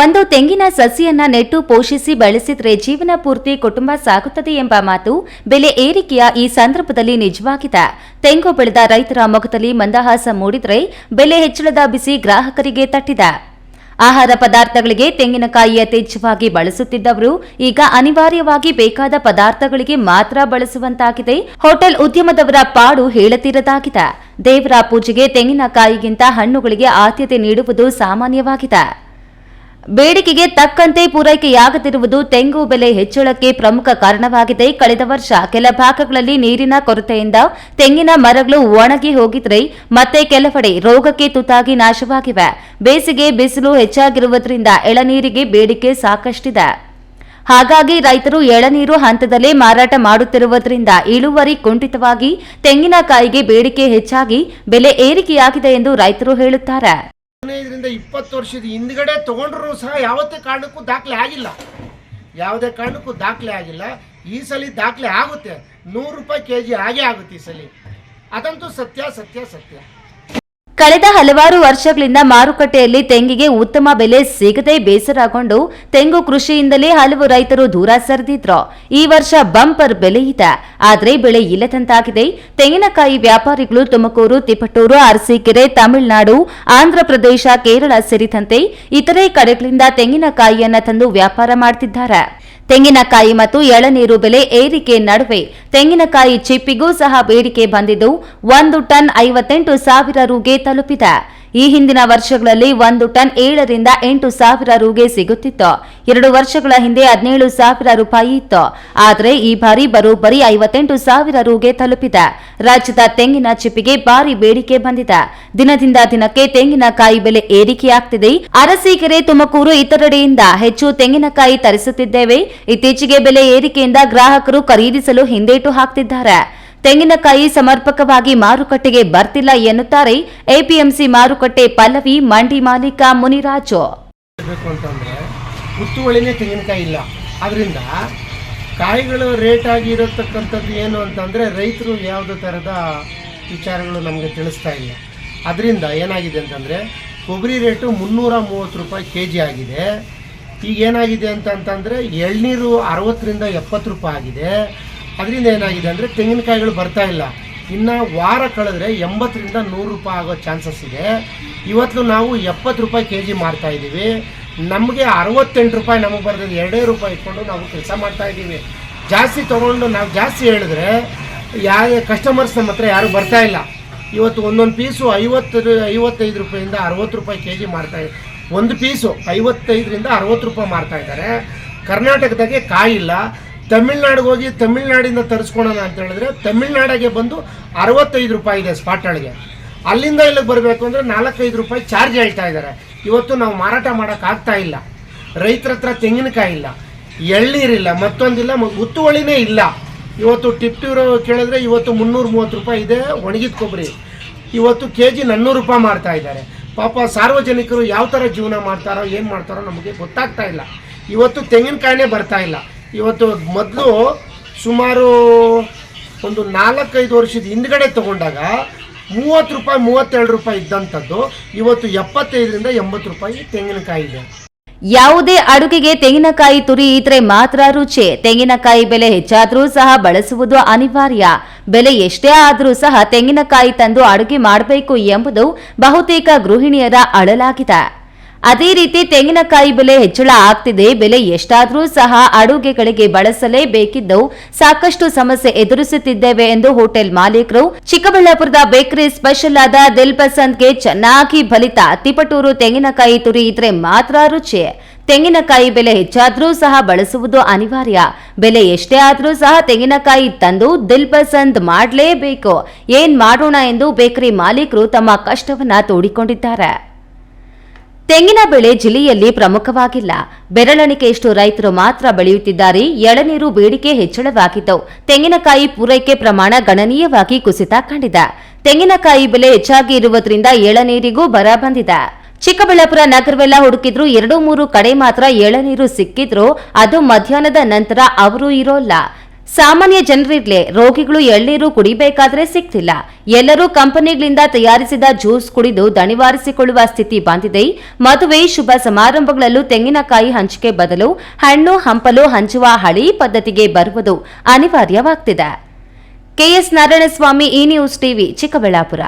ಒಂದು ತೆಂಗಿನ ಸಸಿಯನ್ನ ನೆಟ್ಟು ಪೋಷಿಸಿ ಬೆಳೆಸಿದ್ರೆ ಜೀವನ ಪೂರ್ತಿ ಕುಟುಂಬ ಸಾಗುತ್ತದೆ ಎಂಬ ಮಾತು ಬೆಲೆ ಏರಿಕೆಯ ಈ ಸಂದರ್ಭದಲ್ಲಿ ನಿಜವಾಗಿದೆ. ತೆಂಗು ಬೆಳೆದ ರೈತರ ಮೊಗದಲ್ಲಿ ಮಂದಹಾಸ ಮೂಡಿದ್ರೆ ಬೆಲೆ ಹೆಚ್ಚಳದ ಬಿಸಿ ಗ್ರಾಹಕರಿಗೆ ತಟ್ಟಿದೆ. ಆಹಾರ ಪದಾರ್ಥಗಳಿಗೆ ತೆಂಗಿನಕಾಯಿ ಯಥೇಚ್ಛವಾಗಿ ಬಳಸುತ್ತಿದ್ದವರು ಈಗ ಅನಿವಾರ್ಯವಾಗಿ ಬೇಕಾದ ಪದಾರ್ಥಗಳಿಗೆ ಮಾತ್ರ ಬಳಸುವಂತಾಗಿದೆ. ಹೋಟೆಲ್ ಉದ್ಯಮದವರ ಪಾಡು ಹೇಳತಿರದಾಗಿದೆ. ದೇವರ ಪೂಜೆಗೆ ತೆಂಗಿನಕಾಯಿಗಿಂತ ಹಣ್ಣುಗಳಿಗೆ ಆದ್ಯತೆ ನೀಡುವುದು ಸಾಮಾನ್ಯವಾಗಿದೆ. ಬೇಡಿಕೆಗೆ ತಕ್ಕಂತೆ ಪೂರೈಕೆಯಾಗದಿರುವುದು ತೆಂಗು ಬೆಲೆ ಹೆಚ್ಚಳಕ್ಕೆ ಪ್ರಮುಖ ಕಾರಣವಾಗಿದೆ. ಕಳೆದ ವರ್ಷ ಕೆಲ ಭಾಗಗಳಲ್ಲಿ ನೀರಿನ ಕೊರತೆಯಿಂದ ತೆಂಗಿನ ಮರಗಳು ಒಣಗಿ ಹೋಗಿದ್ರೆ ಮತ್ತೆ ಕೆಲವೆಡೆ ರೋಗಕ್ಕೆ ತುತ್ತಾಗಿ ನಾಶವಾಗಿವೆ. ಬೇಸಿಗೆ ಬಿಸಿಲು ಹೆಚ್ಚಾಗಿರುವುದರಿಂದ ಎಳನೀರಿಗೆ ಬೇಡಿಕೆ ಸಾಕಷ್ಟಿದೆ. ಹಾಗಾಗಿ ರೈತರು ಎಳನೀರು ಹಂತದಲ್ಲೇ ಮಾರಾಟ ಮಾಡುತ್ತಿರುವುದರಿಂದ ಇಳುವರಿ ಕುಂಠಿತವಾಗಿ ತೆಂಗಿನಕಾಯಿಗೆ ಬೇಡಿಕೆ ಹೆಚ್ಚಾಗಿ ಬೆಲೆ ಏರಿಕೆಯಾಗಿದೆ ಎಂದು ರೈತರು ಹೇಳುತ್ತಾರೆ. ಹದಿನೈದರಿಂದ ಇಪ್ಪತ್ತು ವರ್ಷದ ಹಿಂದ್ಗಡೆ ತಗೊಂಡ್ರು ಸಹ ಯಾವತ್ತೇ ಕಾರಣಕ್ಕೂ ದಾಖಲೆ ಆಗಿಲ್ಲ. ಯಾವುದೇ ಕಾರಣಕ್ಕೂ ದಾಖಲೆ ಆಗಿಲ್ಲ. ಈ ಸಲ ದಾಖಲೆ ಆಗುತ್ತೆ. ನೂರು ರೂಪಾಯಿ ಕೆ ಜಿ ಆಗೇ ಆಗುತ್ತೆ ಈ ಸಲ. ಅದಂತೂ ಸತ್ಯ ಸತ್ಯ ಸತ್ಯ. ಕಳೆದ ಹಲವಾರು ವರ್ಷಗಳಿಂದ ಮಾರುಕಟ್ಟೆಯಲ್ಲಿ ತೆಂಗಿಗೆ ಉತ್ತಮ ಬೆಲೆ ಸಿಗದೆ ಬೇಸರಗೊಂಡು ತೆಂಗು ಕೃಷಿಯಿಂದಲೇ ಹಲವು ರೈತರು ದೂರ ಸರಿದಿದ್ರು. ಈ ವರ್ಷ ಬಂಪರ್ ಬೆಲೆ ಇದೆ. ಆದರೆ ಬೆಳೆ ಇಲ್ಲದಂತಾಗಿದೆ. ತೆಂಗಿನಕಾಯಿ ವ್ಯಾಪಾರಿಗಳು ತುಮಕೂರು, ತಿಪಟೂರು, ಅರಸೀಕೆರೆ, ತಮಿಳುನಾಡು, ಆಂಧ್ರಪ್ರದೇಶ, ಕೇರಳ ಸೇರಿದಂತೆ ಇತರೆ ಕಡೆಗಳಿಂದ ತೆಂಗಿನಕಾಯಿಯನ್ನು ತಂದು ವ್ಯಾಪಾರ ಮಾಡ್ತಿದ್ದಾರೆ. ತೆಂಗಿನಕಾಯಿ ಮತ್ತು ಎಳನೀರು ಬೆಲೆ ಏರಿಕೆ ನಡುವೆ ತೆಂಗಿನಕಾಯಿ ಚಿಪ್ಪಿಗೂ ಸಹ ಬೇಡಿಕೆ ಬಂದಿದ್ದು, ಒಂದು ಟನ್ ಐವತ್ತೆಂಟು ಸಾವಿರ ರುಗೆ ತಲುಪಿದೆ. ಈ ಹಿಂದಿನ ವರ್ಷಗಳಲ್ಲಿ ಒಂದು ಟನ್ ಏಳರಿಂದ ಎಂಟು ಸಾವಿರ ರುಗೆ ಸಿಗುತ್ತಿತ್ತು. ಎರಡು ವರ್ಷಗಳ ಹಿಂದೆ ಹದಿನೇಳು ಸಾವಿರ ರೂಪಾಯಿ ಇತ್ತು. ಆದರೆ ಈ ಬಾರಿ ಬರೋಬ್ಬರಿ ಐವತ್ತೆಂಟು ಸಾವಿರ ರುಗೆ ತಲುಪಿದೆ. ರಾಜ್ಯದ ತೆಂಗಿನ ಚಿಪ್ಪಿಗೆ ಭಾರಿ ಬೇಡಿಕೆ ಬಂದಿದೆ. ದಿನದಿಂದ ದಿನಕ್ಕೆ ತೆಂಗಿನಕಾಯಿ ಬೆಲೆ ಏರಿಕೆಯಾಗ್ತಿದೆ. ಅರಸೀಕೆರೆ, ತುಮಕೂರು ಇತರೆಡೆಯಿಂದ ಹೆಚ್ಚು ತೆಂಗಿನಕಾಯಿ ತರಿಸುತ್ತಿದ್ದೇವೆ. ಇತ್ತೀಚೆಗೆ ಬೆಲೆ ಏರಿಕೆಯಿಂದ ಗ್ರಾಹಕರು ಖರೀದಿಸಲು ಹಿಂದೇಟು ಹಾಕ್ತಿದ್ದಾರೆ. ತೆಂಗಿನಕಾಯಿ ಸಮರ್ಪಕವಾಗಿ ಮಾರುಕಟ್ಟೆಗೆ ಬರ್ತಿಲ್ಲ ಎನ್ನುತ್ತಾರೆ ಎಪಿಎಂಸಿ ಮಾರುಕಟ್ಟೆ ಪಲ್ಲವಿ ಮಂಡಿ ಮಾಲೀಕ ಮುನಿರಾಜು. ಹುತ್ತುವಳಿನೇ ತೆಂಗಿನಕಾಯಿ ಇಲ್ಲ. ಅದರಿಂದ ಕಾಯಿಗಳು ರೇಟ್ ಆಗಿರತಕ್ಕಂಥದ್ದು ಏನು ಅಂತಂದರೆ ರೈತರು ಯಾವುದೇ ಥರದ ವಿಚಾರಗಳು ನಮಗೆ ತಿಳಿಸ್ತಾ ಇಲ್ಲ. ಅದರಿಂದ ಏನಾಗಿದೆ ಅಂತಂದರೆ ಕೊಬ್ಬರಿ ರೇಟು ಮುನ್ನೂರ ಮೂವತ್ತು ರೂಪಾಯಿ ಕೆ ಜಿ ಆಗಿದೆ. ಈಗ ಏನಾಗಿದೆ ಅಂತಂತಂದರೆ ಎಳ್ನೀರು ಅರವತ್ತರಿಂದ ಎಪ್ಪತ್ತು ರೂಪಾಯಿ ಆಗಿದೆ. ಅದರಿಂದ ಏನಾಗಿದೆ ಅಂದರೆ ತೆಂಗಿನಕಾಯಿಗಳು ಬರ್ತಾ ಇಲ್ಲ. ಇನ್ನು ವಾರ ಕಳೆದ್ರೆ ಎಂಬತ್ತರಿಂದ ನೂರು ರೂಪಾಯಿ ಆಗೋ ಚಾನ್ಸಸ್ ಇದೆ. ಇವತ್ತು ನಾವು ಎಪ್ಪತ್ತು ರೂಪಾಯಿ ಕೆ ಜಿ ಮಾಡ್ತಾ ಇದ್ದೀವಿ. ನಮಗೆ ಅರವತ್ತೆಂಟು ರೂಪಾಯಿ ನಮಗೆ ಬರ್ತದೆ ಎರಡೇ ರೂಪಾಯಿ ಇಟ್ಕೊಂಡು ನಾವು ಕೆಲಸ ಮಾಡ್ತಾ ಇದ್ದೀವಿ. ಜಾಸ್ತಿ ತೊಗೊಂಡು ನಾವು ಜಾಸ್ತಿ ಹೇಳಿದ್ರೆ ಯಾವ ಕಸ್ಟಮರ್ಸ್ ನಮ್ಮ ಹತ್ರ ಯಾರು ಬರ್ತಾ ಇಲ್ಲ. ಇವತ್ತು ಒಂದೊಂದು ಪೀಸು ಐವತ್ತು ಐವತ್ತೈದು ರೂಪಾಯಿಂದ ಅರವತ್ತು ರೂಪಾಯಿ ಕೆ ಜಿ ಮಾರ್ತಾ ಒಂದು ಪೀಸು ಐವತ್ತೈದರಿಂದ ಅರವತ್ತು ರೂಪಾಯಿ ಮಾಡ್ತಾ ಇದ್ದಾರೆ. ಕರ್ನಾಟಕದಾಗೆ ಕಾಯಿಲ್ಲ. ತಮಿಳ್ನಾಡಿಗೆ ಹೋಗಿ ತಮಿಳ್ನಾಡಿಂದ ತರಿಸ್ಕೊಳೋಣ ಅಂತ ಹೇಳಿದ್ರೆ ತಮಿಳ್ನಾಡಿಗೆ ಬಂದು ಅರವತ್ತೈದು ರೂಪಾಯಿ ಇದೆ ಸ್ಪಾಟ್ ಅಳಿಗೆ ಅಲ್ಲಿಂದ ಇಲ್ಲಿಗೆ ಬರಬೇಕು ಅಂದರೆ ನಾಲ್ಕೈದು ರೂಪಾಯಿ ಚಾರ್ಜ್ ಹೇಳ್ತಾ ಇದ್ದಾರೆ. ಇವತ್ತು ನಾವು ಮಾರಾಟ ಮಾಡೋಕ್ಕಾಗ್ತಾ ಇಲ್ಲ. ರೈತರ ಹತ್ರ ತೆಂಗಿನಕಾಯಿ ಇಲ್ಲ. ಎಳ್ನೀರಿಲ್ಲ, ಮತ್ತೊಂದಿಲ್ಲ ಹುತ್ತುವಳಿನೇ ಇಲ್ಲ. ಇವತ್ತು ಟಿಪ್ಟೂರು ಕೇಳಿದ್ರೆ ಇವತ್ತು ಮುನ್ನೂರು ಮೂವತ್ತು ರೂಪಾಯಿ ಇದೆ, ಒಣಗಿದ ಕೊಬ್ಬರಿ. ಇವತ್ತು ಕೆ ಜಿ ನನ್ನೂರು ರೂಪಾಯಿ ಮಾಡ್ತಾ ಇದ್ದಾರೆ. ಪಾಪ ಸಾರ್ವಜನಿಕರು ಯಾವ ಥರ ಜೀವನ ಮಾಡ್ತಾರೋ, ಏನು ಮಾಡ್ತಾರೋ ನಮಗೆ ಗೊತ್ತಾಗ್ತಾ ಇಲ್ಲ. ಇವತ್ತು ತೆಂಗಿನಕಾಯಿನೇ ಬರ್ತಾ ಇಲ್ಲ. ಇವತ್ತು ಮೊದಲು ಸುಮಾರು ಒಂದು ನಾಲ್ಕೈದು ವರ್ಷದ ಹಿಂದ್ಗಡೆ ತಗೊಂಡಾಗ ಮೂವತ್ತು ರೂಪಾಯಿ, ಮೂವತ್ತೆರಡು ರೂಪಾಯಿ ಇದ್ದಂಥದ್ದು. ಇವತ್ತು ಎಪ್ಪತ್ತೈದರಿಂದ ಎಂಬತ್ತು ರೂಪಾಯಿ ತೆಂಗಿನಕಾಯಿ ಇದೆ. ಯಾವುದೇ ಅಡುಗೆಗೆ ತೆಂಗಿನಕಾಯಿ ತುರಿ ಇದ್ರೆ ಮಾತ್ರ ರುಚಿ. ತೆಂಗಿನಕಾಯಿ ಬೆಲೆ ಹೆಚ್ಚಾದರೂ ಸಹ ಬಳಸುವುದು ಅನಿವಾರ್ಯ. ಬೆಲೆ ಎಷ್ಟೇ ಆದರೂ ಸಹ ತೆಂಗಿನಕಾಯಿ ತಂದು ಅಡುಗೆ ಮಾಡಬೇಕು ಎಂಬುದು ಬಹುತೇಕ ಗೃಹಿಣಿಯರ ಅಳಲಾಗಿದೆ. ಅದೇ ರೀತಿ ತೆಂಗಿನಕಾಯಿ ಬೆಲೆ ಹೆಚ್ಚಳ ಆಗ್ತಿದೆ. ಬೆಲೆ ಎಷ್ಟಾದರೂ ಸಹ ಅಡುಗೆಗಳಿಗೆ ಬಳಸಲೇಬೇಕಿದ್ದವು. ಸಾಕಷ್ಟು ಸಮಸ್ಯೆ ಎದುರಿಸುತ್ತಿದ್ದೇವೆ ಎಂದು ಹೋಟೆಲ್ ಮಾಲೀಕರು. ಚಿಕ್ಕಬಳ್ಳಾಪುರದ ಬೇಕರಿ ಸ್ಪೆಷಲ್ ಆದ ದಿಲ್ ಪಸಂದ್ಗೆ ಚೆನ್ನಾಗಿ ಫಲಿತ ತಿಪಟೂರು ತೆಂಗಿನಕಾಯಿ ತುರಿ ಇದ್ರೆ ಮಾತ್ರ ರುಚಿ. ತೆಂಗಿನಕಾಯಿ ಬೆಲೆ ಹೆಚ್ಚಾದರೂ ಸಹ ಬಳಸುವುದು ಅನಿವಾರ್ಯ. ಬೆಲೆ ಎಷ್ಟೇ ಆದರೂ ಸಹ ತೆಂಗಿನಕಾಯಿ ತಂದು ದಿಲ್ ಪಸಂದ್ ಮಾಡಲೇಬೇಕು. ಏನ್ ಮಾಡೋಣ ಎಂದು ಬೇಕರಿ ಮಾಲೀಕರು ತಮ್ಮ ಕಷ್ಟವನ್ನ ತೋಡಿಕೊಂಡಿದ್ದಾರೆ. ತೆಂಗಿನ ಬೆಳೆ ಜಿಲ್ಲೆಯಲ್ಲಿ ಪ್ರಮುಖವಾಗಿಲ್ಲ. ಬೆರಳಣಿಕೆಯಷ್ಟು ರೈತರು ಮಾತ್ರ ಬೆಳೆಯುತ್ತಿದ್ದಾರೆ. ಎಳನೀರು ಬೇಡಿಕೆ ಹೆಚ್ಚಳವಾಗಿದ್ದವು ತೆಂಗಿನಕಾಯಿ ಪೂರೈಕೆ ಪ್ರಮಾಣ ಗಣನೀಯವಾಗಿ ಕುಸಿತ ಕಂಡಿದೆ. ತೆಂಗಿನಕಾಯಿ ಬೆಲೆ ಹೆಚ್ಚಾಗಿ ಇರುವುದರಿಂದ ಎಳನೀರಿಗೂ ಬರ ಬಂದಿದೆ. ಚಿಕ್ಕಬಳ್ಳಾಪುರ ನಗರವೆಲ್ಲ ಹುಡುಕಿದ್ರು ಎರಡು ಮೂರು ಕಡೆ ಮಾತ್ರ ಎಳನೀರು ಸಿಕ್ಕಿದ್ರು. ಅದು ಮಧ್ಯಾಹ್ನದ ನಂತರ ಅವರು ಇರೋಲ್ಲ. ಸಾಮಾನ್ಯ ಜನರಿರ್ಲಿ ರೋಗಿಗಳು ಎಳ್ನೀರು ಕುಡಿಬೇಕಾದ್ರೆ ಸಿಗ್ತಿಲ್ಲ. ಎಲ್ಲರೂ ಕಂಪನಿಗಳಿಂದ ತಯಾರಿಸಿದ ಜ್ಯೂಸ್ ಕುಡಿದು ದಣಿವಾರಿಸಿಕೊಳ್ಳುವ ಸ್ಥಿತಿ ಬಂದಿದೆ. ಮದುವೆ, ಶುಭ ಸಮಾರಂಭಗಳಲ್ಲೂ ತೆಂಗಿನಕಾಯಿ ಹಂಚಿಕೆ ಬದಲು ಹಣ್ಣು, ಹಂಪಲು ಹಂಚುವ ಹಳಿ ಪದ್ಧತಿಗೆ ಬರುವುದು ಅನಿವಾರ್ಯವಾಗ್ತಿದೆ. ಕೆಎಸ್ ನಾರಾಯಣಸ್ವಾಮಿ ಈ ನ್ಯೂಸ್ ಟಿವಿ, ಚಿಕ್ಕಬಳ್ಳಾಪುರ.